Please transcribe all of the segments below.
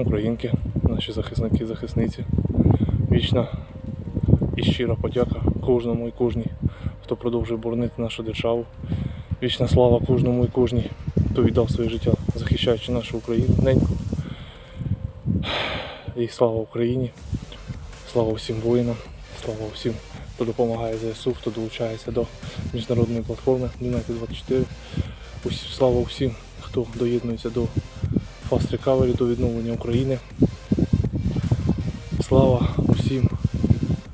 українки, наші захисники, захисниці. Вічна і щира подяка кожному і кожній, хто продовжує боронити нашу державу. Вічна слава кожному і кожній, хто віддав своє життя, захищаючи нашу Україну. неньку. І слава Україні, слава всім воїнам, слава всім, хто допомагає ЗСУ, хто долучається до міжнародної платформи United 24. Усі- Слава всім, хто доєднується до Fast Recovery, до відновлення України. Слава усім,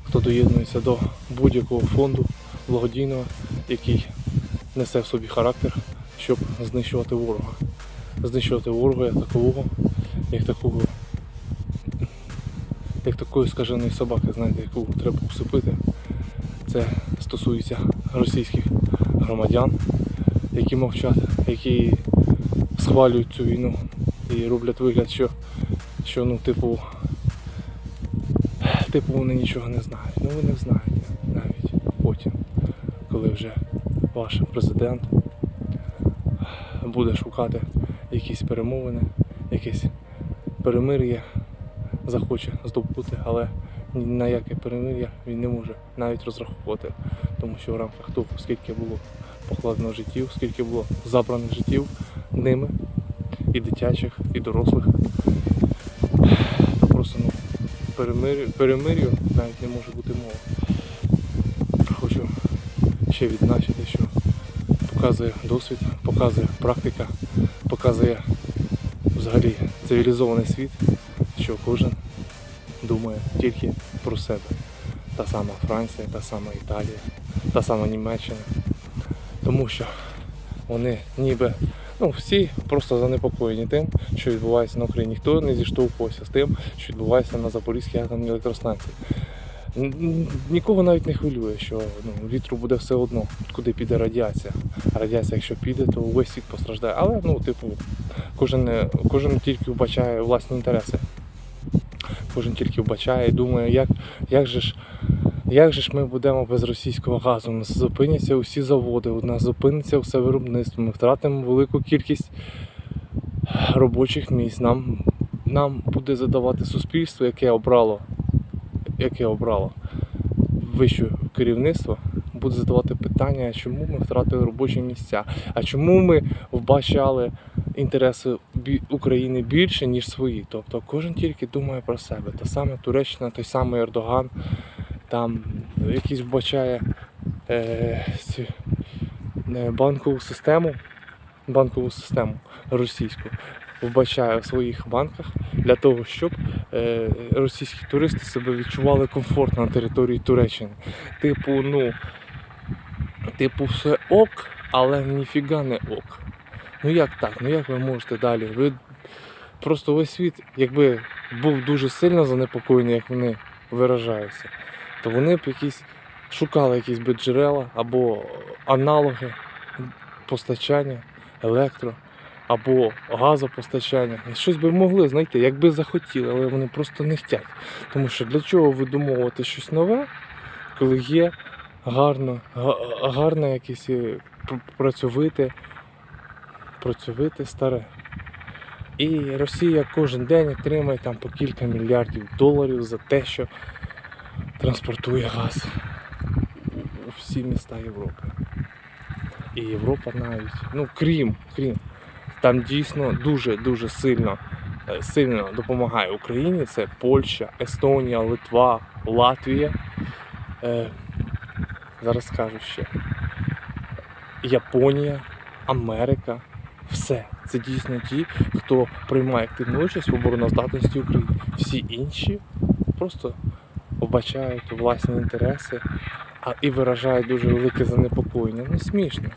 хто доєднується до будь-якого фонду благодійного, який несе в собі характер, щоб знищувати ворога. Знищувати ворога як такового, як такого, як такої скаженої собаки, знаєте, яку треба усипити. Це стосується російських громадян, які мовчать, які схвалюють цю війну і роблять вигляд, що, що ну, типу, типу вони нічого не знають. Ну ви не знаєте навіть потім, коли вже ваш президент буде шукати якісь перемовини, якесь перемир'я захоче здобути, але ні на яке перемир'я він не може навіть розраховувати, тому що в рамках того, скільки було покладено життів, скільки було забраних життів ними, і дитячих, і дорослих, то просто ну, перемир'ю, перемир'ю навіть не може бути мови. Хочу ще відзначити, що показує досвід, показує практика, показує взагалі цивілізований світ, що кожен думає тільки про себе. Та сама Франція, та сама Італія, та сама Німеччина. Тому що вони ніби ну, всі просто занепокоєні тим, що відбувається на Україні. Ніхто не зіштовхувався з тим, що відбувається на Запорізькій атомній електростанції. Нікого навіть не хвилює, що ну, вітру буде все одно, куди піде радіація. Радіація, якщо піде, то увесь світ постраждає. Але ну, типу, кожен, кожен тільки вбачає власні інтереси. Кожен тільки вбачає і думає, як, як же ж. Як же ж ми будемо без російського газу? У нас зупиняться усі заводи, у нас зупиниться все виробництво, ми втратимо велику кількість робочих місць. Нам, нам буде задавати суспільство, яке обрало, яке обрало вище керівництво, буде задавати питання, чому ми втратили робочі місця, а чому ми вбачали інтереси України більше, ніж свої. Тобто кожен тільки думає про себе. Та саме Туреччина, той самий Ердоган, там якийсь вбачає е, е, банкову систему, банкову систему російську вбачає в своїх банках для того, щоб е, російські туристи себе відчували комфортно на території Туреччини. Типу, ну, типу, все ок, але ніфіга не ок. Ну як так? Ну як ви можете далі? Ви просто весь світ, якби був дуже сильно занепокоєний, як вони виражаються, то вони б якісь шукали якісь би джерела або аналоги постачання електро або газопостачання. І Щось би могли знайти, якби захотіли, але вони просто не хочуть. Тому що для чого видумовувати щось нове, коли є гарно, гарне якесь е, працьовите, працьовите старе. І Росія кожен день отримує там по кілька мільярдів доларів за те, що транспортує газ у всі міста Європи. І Європа навіть, ну крім, крім, там дійсно дуже-дуже сильно, е, сильно допомагає Україні. Це Польща, Естонія, Литва, Латвія. Е, зараз скажу ще. Японія, Америка. Все. Це дійсно ті, хто приймає активну участь в обороноздатності України. Всі інші просто вбачають власні інтереси а, і виражають дуже велике занепокоєння. Ну смішно.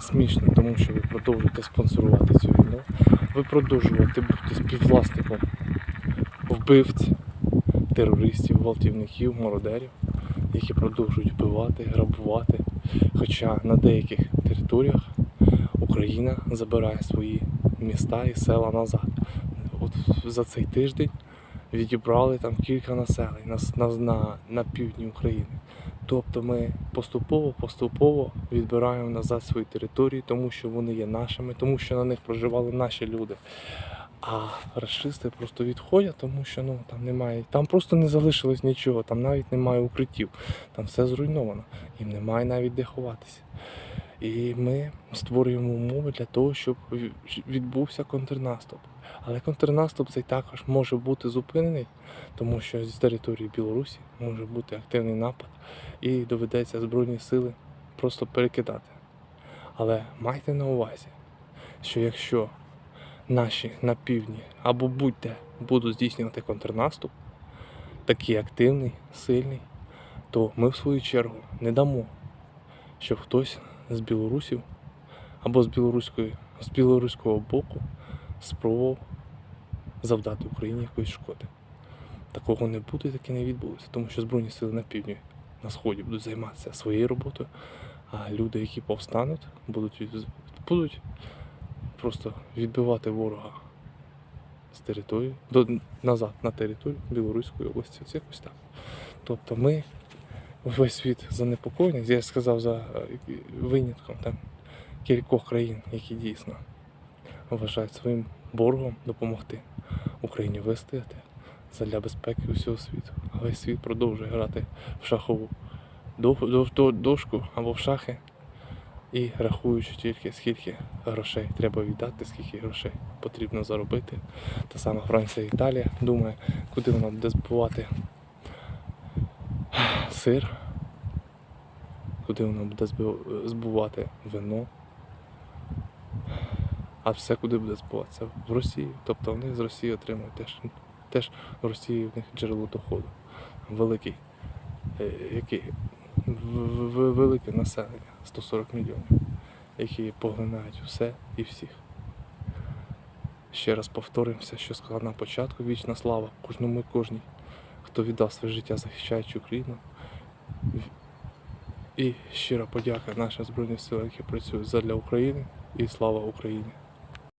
Смішно, тому що ви продовжуєте спонсорувати цю війну. Ви продовжуєте бути співвласником вбивць, терористів, гвалтівників, мародерів, які продовжують вбивати, грабувати. Хоча на деяких територіях Україна забирає свої міста і села назад. От за цей тиждень відібрали там кілька населень на, на, на, на півдні України. Тобто ми поступово-поступово відбираємо назад свої території, тому що вони є нашими, тому що на них проживали наші люди. А расисти просто відходять, тому що ну там немає, там просто не залишилось нічого, там навіть немає укриттів, там все зруйновано, їм немає навіть де ховатися. І ми створюємо умови для того, щоб відбувся контрнаступ. Але контрнаступ цей також може бути зупинений, тому що з території Білорусі може бути активний напад і доведеться Збройні сили просто перекидати. Але майте на увазі, що якщо наші на півдні або будь-де будуть здійснювати контрнаступ, такий активний, сильний, то ми в свою чергу не дамо, щоб хтось з білорусів або з білоруської, з білоруського боку спробував завдати Україні якоїсь шкоди. Такого не буде, таке не відбудеться, тому що Збройні сили на півдні, на сході будуть займатися своєю роботою, а люди, які повстануть, будуть, будуть просто відбивати ворога з території до, назад на територію Білоруської області. Це якось так. Тобто ми весь світ занепокоєний, я сказав за е, винятком там кількох країн, які дійсно вважають своїм боргом допомогти Україні вистояти задля безпеки усього світу. Весь світ продовжує грати в шахову до- до- до- дошку або в шахи і рахуючи тільки скільки грошей треба віддати, скільки грошей потрібно заробити. Та сама Франція і Італія думає, куди вона буде збувати сир, куди вона буде збувати вино. А все куди буде збуватися? В Росії. Тобто вони з Росії отримують теж, теж в Росії в них джерело доходу. Великий, е, який, велике населення, 140 мільйонів, які поглинають все і всіх. Ще раз повторимося, що сказав на початку вічна слава кожному і кожній, хто віддав своє життя захищаючи Україну. І щира подяка нашим Збройним силам, які працюють задля України. І слава Україні!